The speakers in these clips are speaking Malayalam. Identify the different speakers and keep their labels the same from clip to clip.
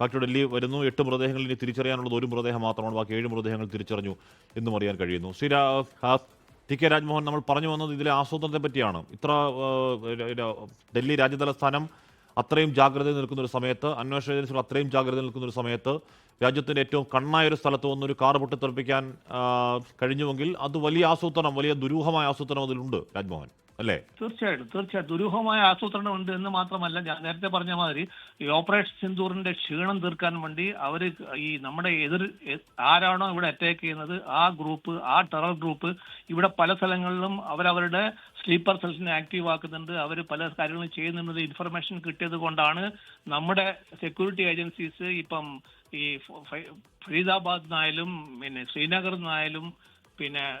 Speaker 1: ബാക്കി ഡൽഹി വരുന്നു. എട്ട് മൃതദേഹങ്ങൾ ഇനി തിരിച്ചറിയാനുള്ളത് ഒരു മൃതദേഹം മാത്രമാണ്. ബാക്കി ഏഴ് മൃതദേഹങ്ങൾ തിരിച്ചറിഞ്ഞു എന്നും അറിയാൻ കഴിയുന്നു. ശ്രീ ടി കെ രാജ്മോഹൻ നമ്മൾ പറഞ്ഞു വന്നത് ഇതിലെ ആസൂത്രണത്തെ പറ്റിയാണ്. ഇത്ര ഡൽഹി രാജ്യതലസ്ഥാനം അത്രയും ജാഗ്രത നിൽക്കുന്ന ഒരു സമയത്ത് അന്വേഷണ ഏജൻസികൾ അത്രയും ജാഗ്രത നിൽക്കുന്ന ഒരു സമയത്ത് രാജ്യത്തിന്റെ ഏറ്റവും കണ്ണായ ഒരു സ്ഥലത്ത് വന്ന് ഒരു കാർ പൊട്ടിത്തെറിപ്പിക്കാൻ കഴിഞ്ഞുവെങ്കിൽ അത് വലിയ ആസൂത്രണം വലിയ ദുരൂഹമായ ആസൂത്രണം അതിലുണ്ട് രാജ്മോഹൻ. അല്ലേ?
Speaker 2: തീർച്ചയായിട്ടും തീർച്ചയായിട്ടും. ദുരൂഹമായ ആസൂത്രണം ഉണ്ട് എന്ന് മാത്രമല്ല ഞാൻ നേരത്തെ പറഞ്ഞ മാതിരി ഈ ഓപ്പറേഷൻ സിന്ദൂറിന്റെ ക്ഷീണം തീർക്കാൻ വേണ്ടി അവർ ഈ നമ്മുടെ എതിർ ആരാണോ ഇവിടെ അറ്റാക്ക് ചെയ്യുന്നത് ആ ഗ്രൂപ്പ് ആ ടെറർ ഗ്രൂപ്പ് ഇവിടെ പല സ്ഥലങ്ങളിലും അവരവരുടെ സ്ലീപ്പർ സെൽസിനെ ആക്റ്റീവ് ആക്കുന്നുണ്ട്. അവർ പല കാര്യങ്ങളും ചെയ്യുന്നുണ്ട്. ഇൻഫർമേഷൻ കിട്ടിയത് കൊണ്ടാണ് നമ്മുടെ സെക്യൂരിറ്റി ഏജൻസീസ് ഇപ്പം ഈ ഫരീദാബാദ് നിന്നായാലും പിന്നെ ശ്രീനഗറിൽ നിന്നായാലും പിന്നെ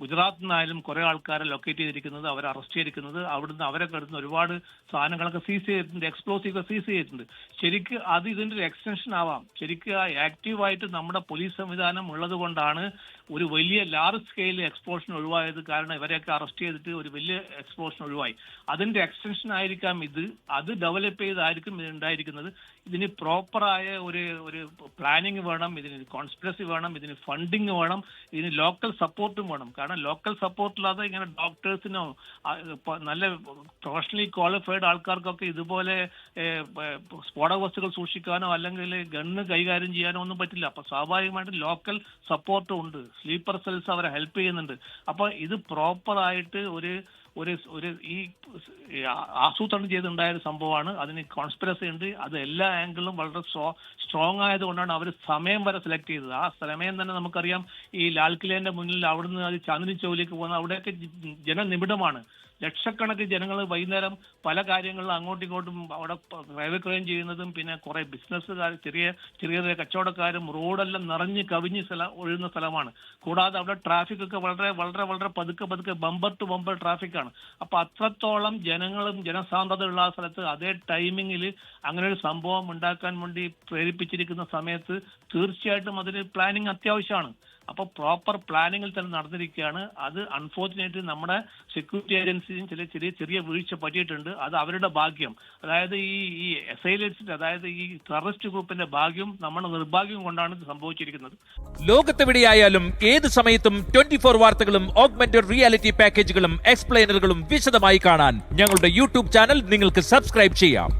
Speaker 2: ഗുജറാത്തിൽ നിന്നായാലും കുറെ ആൾക്കാരെ ലൊക്കേറ്റ് ചെയ്തിരിക്കുന്നത് അവരെ അറസ്റ്റ് ചെയ്തിരിക്കുന്നത് അവിടുന്ന് അവരെ കിടന്ന് ഒരുപാട് സാധനങ്ങളൊക്കെ സീസ് ചെയ്തിട്ടുണ്ട് എക്സ്പ്ലോസീവ് സീസ് ചെയ്തിട്ടുണ്ട്. ശരിക്ക് അത് ഇതിന്റെ ഒരു എക്സ്റ്റൻഷൻ ആവാം. ശരിക്ക് ആ ആക്റ്റീവായിട്ട് നമ്മുടെ പോലീസ് സംവിധാനം ഉള്ളത് കൊണ്ടാണ് ഒരു വലിയ ലാർജ് സ്കെയിൽ എക്സ്പ്ലോഷൻ ഒഴിവായത്. കാരണം ഇവരെയൊക്കെ അറസ്റ്റ് ചെയ്തിട്ട് ഒരു വലിയ എക്സ്പ്ലോഷൻ ഒഴിവായി. അതിന്റെ എക്സ്റ്റൻഷൻ ആയിരിക്കാം ഇത്. അത് ഡെവലപ്പ് ചെയ്തായിരിക്കും ഇത് ഉണ്ടായിരിക്കുന്നത്. ഇതിന് പ്രോപ്പറായ ഒരു ഒരു പ്ലാനിങ് വേണം. ഇതിന് കോൺസ്പിറസി വേണം. ഇതിന് ഫണ്ടിങ് വേണം. ഇതിന് ലോക്കൽ സപ്പോർട്ടും വേണം. കാരണം ലോക്കൽ സപ്പോർട്ട് ഇല്ലാതെ ഇങ്ങനെ ഡോക്ടേഴ്സിനോ നല്ല പ്രൊഫഷണലി ക്വാളിഫൈഡ് ആൾക്കാർക്കൊക്കെ ഇതുപോലെ സ്ഫോടക വസ്തുക്കൾ സൂക്ഷിക്കാനോ അല്ലെങ്കിൽ ഗണ്ണ് കൈകാര്യം ചെയ്യാനോ ഒന്നും പറ്റില്ല. അപ്പൊ സ്വാഭാവികമായിട്ടും ലോക്കൽ സപ്പോർട്ടും ഉണ്ട്. സ്ലീപ്പർ സെൽസ് അവരെ ഹെൽപ്പ് ചെയ്യുന്നുണ്ട്. അപ്പൊ ഇത് പ്രോപ്പറായിട്ട് ഒരു ഒരു ഒരു ഈ ആസൂത്രണം ചെയ്തുണ്ടായ ഒരു സംഭവമാണ്. അതിന് കോൺസ്പിറസി ഉണ്ട്. അത് എല്ലാ ആംഗിളിലും വളരെ സ്ട്രോങ് ആയതുകൊണ്ടാണ് അവർ സമയം വരെ സെലക്ട് ചെയ്തത്. ആ സമയം തന്നെ നമുക്കറിയാം ഈ ലാൽ കിലേന്റെ മുന്നിൽ അവിടുന്ന് അത് ചാന്ദിനി ചൗലിക്ക് പോകുന്ന അവിടെയൊക്കെ ജനനിബിഡമാണ്. ലക്ഷക്കണക്കിന് ജനങ്ങൾ വൈകുന്നേരം പല കാര്യങ്ങളിലും അങ്ങോട്ടും ഇങ്ങോട്ടും അവിടെ റെയിൽവേ ക്രൈം ചെയ്യുന്നതും പിന്നെ കുറെ ബിസിനസ്സുകാർ ചെറിയ ചെറിയ ചെറിയ കച്ചവടക്കാരും റോഡെല്ലാം നിറഞ്ഞ് കവിഞ്ഞ് സ്ഥലം ഒഴുകുന്ന സ്ഥലമാണ്. കൂടാതെ അവിടെ ട്രാഫിക് ഒക്കെ വളരെ വളരെ വളരെ പതുക്കെ പതുക്കെ ബമ്പർ ടു ബമ്പർ ട്രാഫിക്കാണ്. അപ്പൊ അത്രത്തോളം ജനങ്ങളും ജനസാന്ദ്രതയുള്ള ആ സ്ഥലത്ത് അതേ ടൈമിങ്ങിൽ അങ്ങനെ ഒരു സംഭവം ഉണ്ടാക്കാൻ വേണ്ടി പ്രേരിപ്പിച്ചിരിക്കുന്ന സമയത്ത് തീർച്ചയായിട്ടും അതിന് പ്ലാനിങ് അത്യാവശ്യമാണ്. അപ്പൊ പ്രോപ്പർ പ്ലാനിങ്ങിൽ തന്നെ നടന്നിരിക്കുകയാണ്. അത് അൺഫോർച്ചുനേറ്റ്ലി നമ്മുടെ സെക്യൂരിറ്റി ഏജൻസിയും ചില ചെറിയ ചെറിയ വീഴ്ച പറ്റിയിട്ടുണ്ട്. അത് അവരുടെ ഭാഗ്യം. അതായത് ഈ ഈ എസൈലൻസിന്റെ അതായത് ഈ ടെററിസ്റ്റ് ഗ്രൂപ്പിന്റെ ഭാഗ്യം നമ്മുടെ നിർഭാഗ്യം കൊണ്ടാണ് ഇത് സംഭവിച്ചിരിക്കുന്നത്.
Speaker 3: ലോകത്തെവിടെയായാലും ഏത് സമയത്തും ട്വന്റി ഫോർ വാർത്തകളും ഓഗ്മെന്റഡ് റിയാലിറ്റി പാക്കേജുകളും എക്സ്പ്ലെയിനറുകളും വിശദമായി കാണാൻ ഞങ്ങളുടെ യൂട്യൂബ് ചാനൽ നിങ്ങൾക്ക് സബ്സ്ക്രൈബ് ചെയ്യാം.